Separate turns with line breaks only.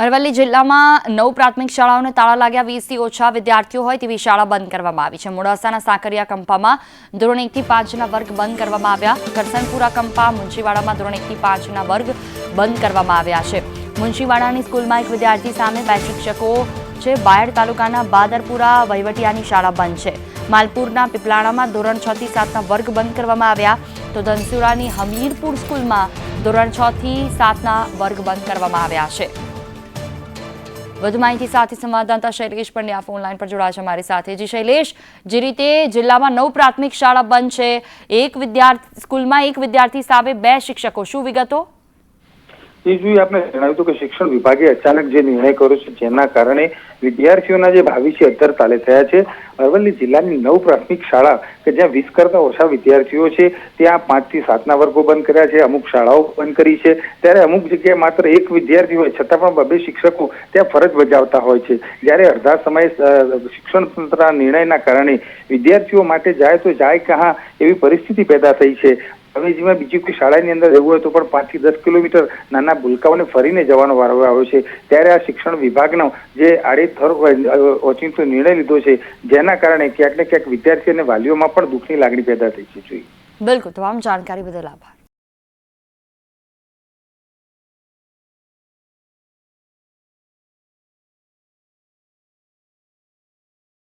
અરવલ્લી જિલ્લામાં નવ પ્રાથમિક શાળાઓને તાળા લાગ્યા, વીસથી ઓછા વિદ્યાર્થીઓ હોય તેવી શાળા બંધ કરવામાં આવી છે. મોડાસાના સાકરિયા કંપામાં ધોરણ એકથી પાંચના વર્ગ બંધ કરવામાં આવ્યા. કરસનપુરા કંપા મુંજીવાડામાં ધોરણ એકથી પાંચના વર્ગ બંધ કરવામાં આવ્યા છે. મુંજીવાડાની સ્કૂલમાં એક વિદ્યાર્થી સામે બે શિક્ષકો છે. બાયડ તાલુકાના બાદરપુરા વહીવટિયાની શાળા બંધ છે. માલપુરના પીપલાણામાં ધોરણ છ થી સાતના વર્ગ બંધ કરવામાં આવ્યા. તો ધનસુરાની હમીરપુર સ્કૂલમાં ધોરણ છ થી સાતના વર્ગ બંધ કરવામાં આવ્યા છે. વધુ માહિતી સાથે સંવાદદાતા શૈલેષ પંડ્યા ફોન લાઈન પર જોડાયા છે અમારી સાથે. જી શૈલેષ, જે રીતે જિલ્લામાં નવ પ્રાથમિક શાળા બંધ છે, એક વિદ્યાર્થી, સ્કૂલમાં એક વિદ્યાર્થી સામે બે શિક્ષકો. શું વિગતો?
તેજુએ આપણે જણાવ્યું હતું કે શિક્ષણ વિભાગે અચાનક જે નિર્ણય કર્યો છે, જેના કારણે વિદ્યાર્થીઓના જે ભાવિ છે તાલે થયા છે. અરવલ્લી જિલ્લાની નવ પ્રાથમિક શાળા કે જ્યાં વીસ કરતા ઓછા વિદ્યાર્થીઓ છે, ત્યાં પાંચથી સાતના વર્ગો બંધ કર્યા છે, અમુક શાળાઓ બંધ કરી છે. ત્યારે અમુક જગ્યાએ માત્ર એક વિદ્યાર્થી હોય, છતાં પણ બબે શિક્ષકો ત્યાં ફરજ બજાવતા હોય છે. જ્યારે અડધા સમયે શિક્ષણ તંત્રના નિર્ણયના કારણે વિદ્યાર્થીઓ માટે જાય તો જાય કહા એવી પરિસ્થિતિ પેદા થઈ છે. અવેજીમાં બીજી કોઈ શાળાની અંદર જવું હોય તો પણ પાંચથી દસ કિલોમીટર નાના ભૂલકાઓને ફરીને જવાનો વારો આવ્યો છે. ત્યારે આ શિક્ષણ વિભાગનો જે આડેથર ઓચિંતો નિર્ણય લીધો છે, જેના કારણે ક્યાંક ને ક્યાંક વિદ્યાર્થી અને વાલીઓમાં પણ દુઃખની લાગણી પેદા થઈ છે.
બિલકુલ, તમામ જાણકારી બદલ આભાર.